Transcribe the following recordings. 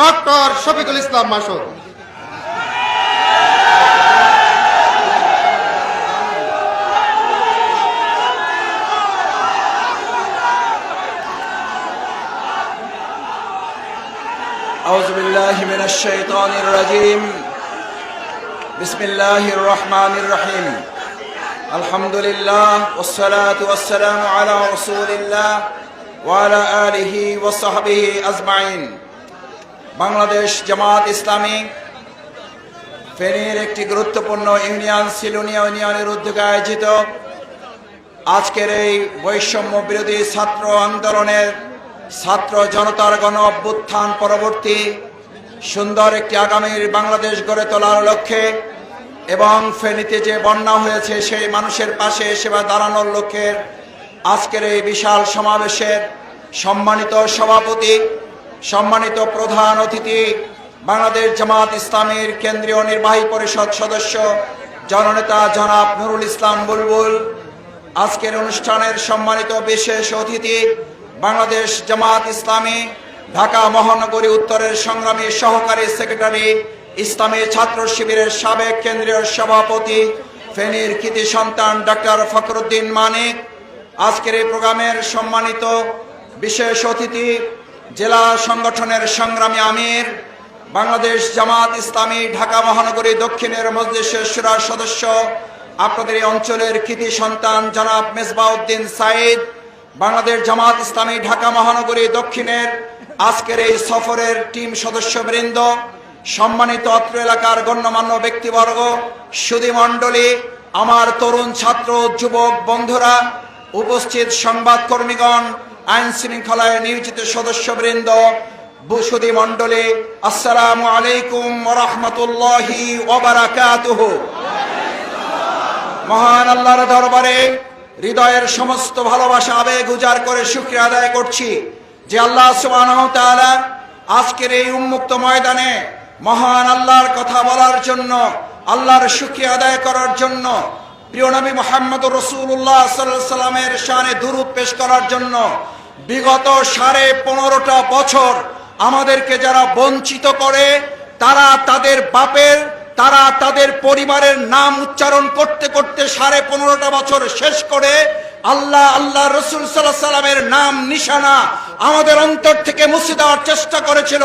Doctor Shafiqul Islam Masud أعوذ بالله من الشيطان الرجيم بسم الله الرحمن الرحيم الحمد لله والصلاة والسلام على رسول الله وعلى آله وصحبه أجمعين Bangladesh Jamaat Islami ফেনীর একটি গুরুত্বপূর্ণ ইউনিয়ন সিলুনিয়া ইউনিয়নের উদ্যোগে আয়োজিত আজকের এই বৈষম্য বিরোধী ছাত্র আন্দোলনের ছাত্র জনতার গণ অভ্যুত্থান পরবর্তী সুন্দর একটি আগামীর বাংলাদেশ গড়ে তোলার লক্ষ্যে এবং ফেনীতে যে বন্যা হয়েছে, সেই মানুষের পাশে সেবা দাঁড়ানোর লক্ষ্যে আজকের এই বিশাল সমাবেশের সম্মানিত সভাপতি সম্মানিত প্রধান অতিথি, বাংলাদেশ জামাত ইসলামের কেন্দ্রীয় নির্বাহী পরিষদ সদস্য, জননেতা জনাব নুরুল ইসলাম বুলবুল, আজকের অনুষ্ঠানের সম্মানিত বিশেষ অতিথি, বাংলাদেশ জামাত ইসলামী, ঢাকা মহানগরী উত্তরের সংগ্রামী সহকারী সেক্রেটারি, ইসলামী ছাত্র শিবিরের সাবেক কেন্দ্রীয় সভাপতি, ফেনীর কৃতি সন্তান ডক্টর ফখরুদ্দিন মানিক, আজকের এই প্রোগ্রামের সম্মানিত বিশেষ অতিথি জেলা সংগঠনের সংগ্রামী আমির, বাংলাদেশ জামাত ইসলামী, ঢাকা মহানগরী দক্ষিণের মজলিসের সুরার সদস্য, আপনাদের এই অঞ্চলের কৃতি সন্তান জনাব মেজবাউদ্দিন সাইদ বাংলাদেশ জামাত ইসলামী, ঢাকা মহানগরী দক্ষিণের আজকের এই সফরের টিম সদস্যবৃন্দ, সম্মানিত অত্র এলাকার গণ্যমান্য ব্যক্তিবর্গ সুধী মণ্ডলী, আমার তরুণ ছাত্র, যুবক, বন্ধুরা, উপস্থিত সংবাদকর্মীগণ আইন শৃঙ্খলায় নিয়োজিত সদস্যবৃন্দ বসুদি মণ্ডলী আসসালামু আলাইকুম রহমতুল্লাহি মহান আল্লাহর দরবারে হৃদয়ের সমস্ত ভালোবাসা, আবেগ উজাড় করে শুক্রিয়া আদায় করছি যে আল্লাহ সুবহানাহু আজকের এই উন্মুক্ত ময়দানে মহান আল্লাহর কথা বলার জন্য, আল্লাহর শুক্রিয়া আদায় করার জন্য প্রিয় নবী মোহাম্মদ রসুল্লাহ সাল্লামের শানে দুরূপ পেশ করার জন্য বিগত সাড়ে পনেরোটা বছর আমাদেরকে যারা বঞ্চিত করে, তারা তাদের বাপের, তারা তাদের পরিবারের নাম উচ্চারণ করতে করতে সাড়ে পনেরোটা বছর শেষ করে আল্লাহ আল্লাহ রসুল সাল্লাহ সাল্লামের নাম নিশানা আমাদের অন্তর থেকে মুছে দেওয়ার চেষ্টা করেছিল।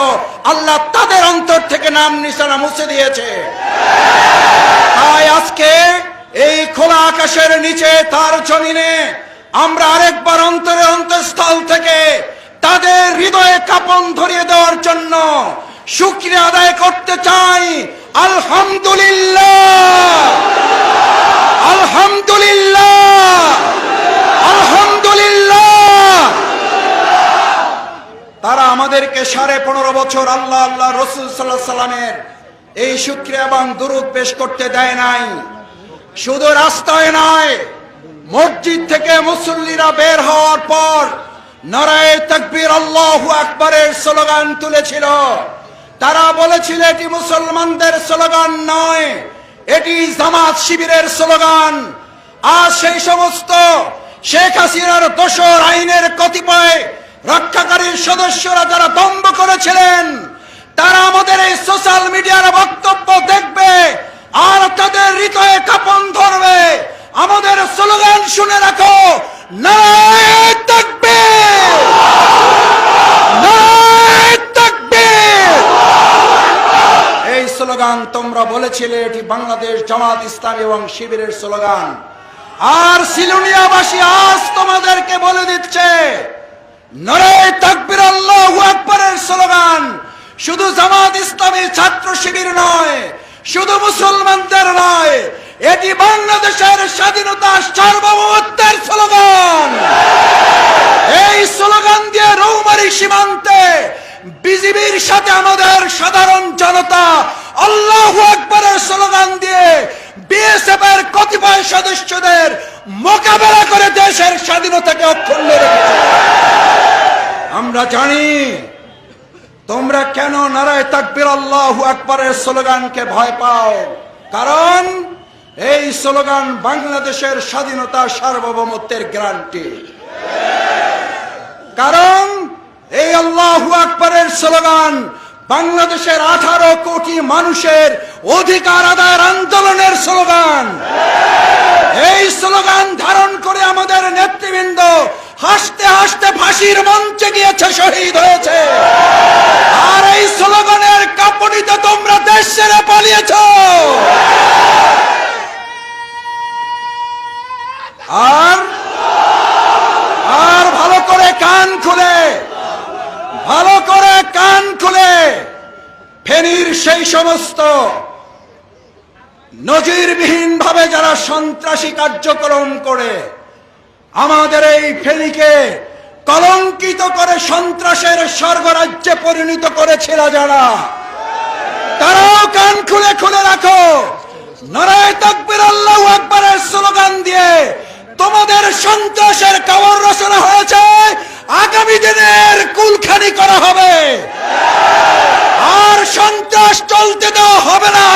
আল্লাহ তাদের অন্তর থেকে নাম নিশানা মুছে দিয়েছে। নিচে তার জমিনে, আমরা আরেকবার অন্তরে অন্তঃস্থল থেকে তাদের হৃদয়ে কাপন ধরিয়ে দেওয়ার জন্য শুক্রিয়া আদায় করতে চাই। আলহামদুলিল্লাহ। আলহামদুলিল্লাহ। আলহামদুলিল্লাহ। তারা আমাদেরকে সাড়ে পনেরো বছর আল্লাহ আল্লাহ রসুল সাল্লাহ সাল্লামের এই শুক্রিয়া এবং দুরুদ পেশ করতে দেয় নাই। শুধু রাস্তায় নয়, মসজিদ থেকে মুসল্লিরা বের হওয়ার পর নারায় তকবীর আল্লাহ আকবরের স্লোগান তুলেছিল। তারা বলেছিল, এটি মুসলমানদের স্লোগান নয়, এটি জামাত শিবিরের স্লোগান। আর সেই সমস্ত শেখ হাসিনার দোষর আইনের কতিপয় রক্ষাকারীর সদস্যরা যারা দম্ভ করেছিলেন, তারা আমাদের এই সোশ্যাল মিডিয়ার বক্তব্য দেখবে। আর তাদের হৃদয়ে কাপন ধরবে। আমাদের স্লোগান শুনে রাখো তাকবীর এই স্লোগান তোমরা বলেছিলে, এটি বাংলাদেশ জামাত ইসলাম এবং শিবিরের স্লোগান। আর সিলুনিয়াবাসী আজ তোমাদেরকে বলে দিচ্ছে নরায় তাকবির আল্লাহ আকবরের স্লোগান। শুধু জামাত ইসলামী ছাত্র শিবির নয় শুধু মুসলমানদের নয়, এটি বাংলাদেশের স্বাধীনতা সার্বভৌমত্বের স্লোগান। এই স্লোগান দিয়ে রৌমারি সীমান্তে বিজিবির সাথে আমাদের সাধারণ জনতা আল্লাহ আকবরের স্লোগান দিয়ে বিএসএফ এর কতিপয় সদস্যদের মোকাবেলা করে দেশের স্বাধীনতাকে অক্ষুণ্ণ রেখেছে। আমরা জানি তোমরা কেন নারায় তাকবির আল্লাহ আকবরের স্লোগানকে ভয় পাও? কারণ এই স্লোগান বাংলাদেশের স্বাধীনতা সার্বভৌমত্বের গ্যারান্টি কারণ এই আল্লাহ আকবরের স্লোগান বাংলাদেশের আঠারো কোটি মানুষের অধিকার আদায়ের আন্দোলনের স্লোগান। এই স্লোগান ধারণ করে আমাদের নেতৃবৃন্দ হাসতে হাসতে ফাঁসির মঞ্চে গিয়েছে শহীদ হয়েছে। আর এই স্লোগানের কাঁপুনিতে তোমরা দেশ ছেড়ে পালিয়েছ। আর আর ভালো করে কান খুলে, ভালো করে কান খুলে, ফেনীর সেই সমস্ত নজিরবিহীন ভাবে যারা সন্ত্রাসী কার্যক্রম করে আমাদের এই ফেনীকে কলঙ্কিত করে সন্ত্রাসের স্বর্গরাজ্যে পরিণত করেছিল যারা। তারাও কান খুলে খুলে রাখো। নারায় তকবির আল্লাহ দিয়ে তোমাদের সন্ত্রাসের কবর রচনা হয়েছে আগামী দিনের কুলখানি করা হবে আর সন্ত্রাস চলতে দেওয়া হবে না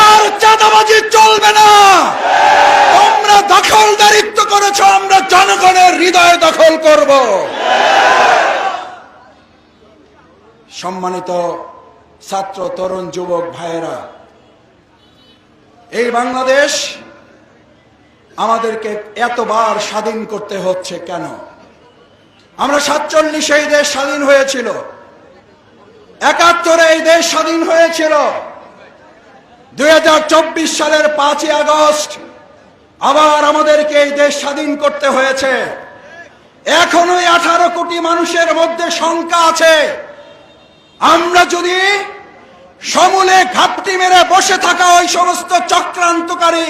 আর চাঁদাবাজি চলবে না তোমরা দখলদারিত্ব করেছ আমরা জনগণের হৃদয় দখল করব সম্মানিত ছাত্র, তরুণ, যুবক ভাইয়েরা, এই বাংলাদেশ আমাদেরকে এতবার স্বাধীন করতে হচ্ছে কেন? আমরা সাতচল্লিশে এই দেশ স্বাধীন হয়েছিল, একাত্তরে এই দেশ স্বাধীন হয়েছিল, দুই হাজার চব্বিশ সালের পাঁচই আগস্ট আবার আমাদেরকে এই দেশ স্বাধীন করতে হয়েছে। এখনও আঠারো কোটি মানুষের মধ্যে শঙ্কা আছে। আমরা যদি সমূলে ঘাপটি মেরে বসে থাকা ওই সমস্ত চক্রান্তকারী,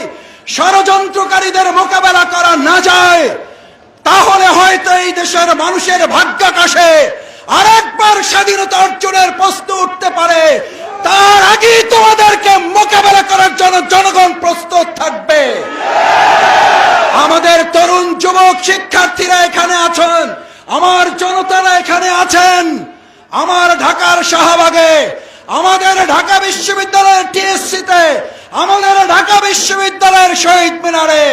ষড়যন্ত্রকারীদের মোকাবেলা করা না যায়, তাহলে হয়তো এই দেশের মানুষের ভাগ্যাকাশে আরেকবার স্বাধীনতা অর্জনের প্রশ্ন উঠতে পারে। তার আগেই তোমাদেরকে মোকাবেলা করার জন্য জনগণ প্রস্তুত থাকবে। আমাদের তরুণ যুবক শিক্ষার্থীরা এখানে আছেন, আমার জনতারা এখানে আছেন। আমার ঢাকার শাহবাগে, আমাদের ঢাকা বিশ্ববিদ্যালয়ের টিএসসিতে, আমাদের ঢাকা বিশ্ববিদ্যালয়ের শহীদ মিনারে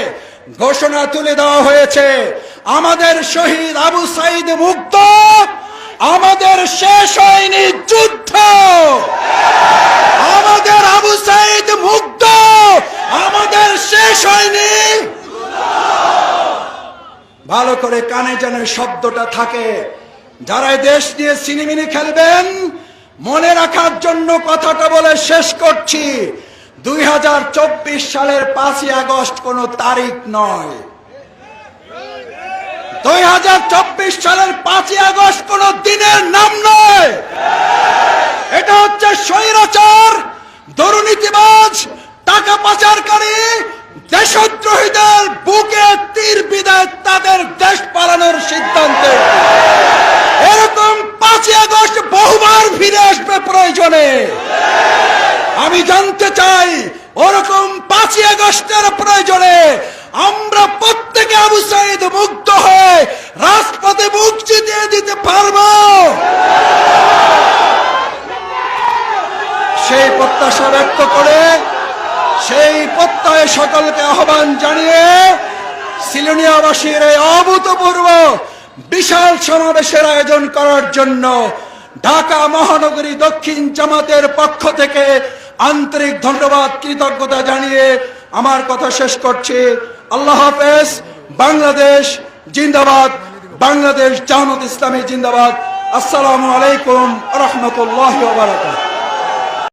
ঘোষণা তুলে দেওয়া হয়েছে, আমাদের শহীদ আবু সাইদ মুক্ত, আমাদের শেষ হয়নি যুদ্ধ। আমাদের আবু সাইদ মুক্ত, আমাদের শেষ হয়নি ভালো করে কানে যেন শব্দটা থাকে। যারা দেশ নিয়ে সিনেমিনি খেলবেন, মনে রাখার জন্য কথাটা বলে শেষ করছি। দুই হাজার চব্বিশ সালের পাঁচই আগস্ট কোন তারিখ নয়। দুই হাজার চব্বিশ সালের পাঁচই আগস্ট কোন দিনের নাম নয়। এটা হচ্ছে স্বৈরাচার, দুর্নীতিবাজ, টাকা পাচারকারী, দেশদ্রোহীদের বুকে তীর বিদায় তাদের দেশ পালানোর সিদ্ধান্তে এরকম পাঁচই আগস্ট বহুবার ফিরে প্রয়োজনে আমি জানতে চাই, ওরকম পাঁচই আগস্টের প্রয়োজনে আমরা প্রত্যেকে আবু সাইদ মুক্ত হয়ে রাজপথে মুখ জিতিয়ে দিতে পারব? সেই প্রত্যাশা ব্যক্ত করে, সেই প্রত্যয়ে সকলকে আহ্বান জানিয়ে সিলোনিয়াবাসীর এই অভূতপূর্ব বিশাল সমাবেশের আয়োজন করার জন্য ঢাকা মহানগরী দক্ষিণ জামাতের পক্ষ থেকে আন্তরিক ধন্যবাদ, কৃতজ্ঞতা জানিয়ে আমার কথা শেষ করছি। আল্লাহ হাফেজ, বাংলাদেশ জিন্দাবাদ, বাংলাদেশ জামাত ইসলামী জিন্দাবাদ। আসসালামু আলাইকুম রহমতুল্লাহ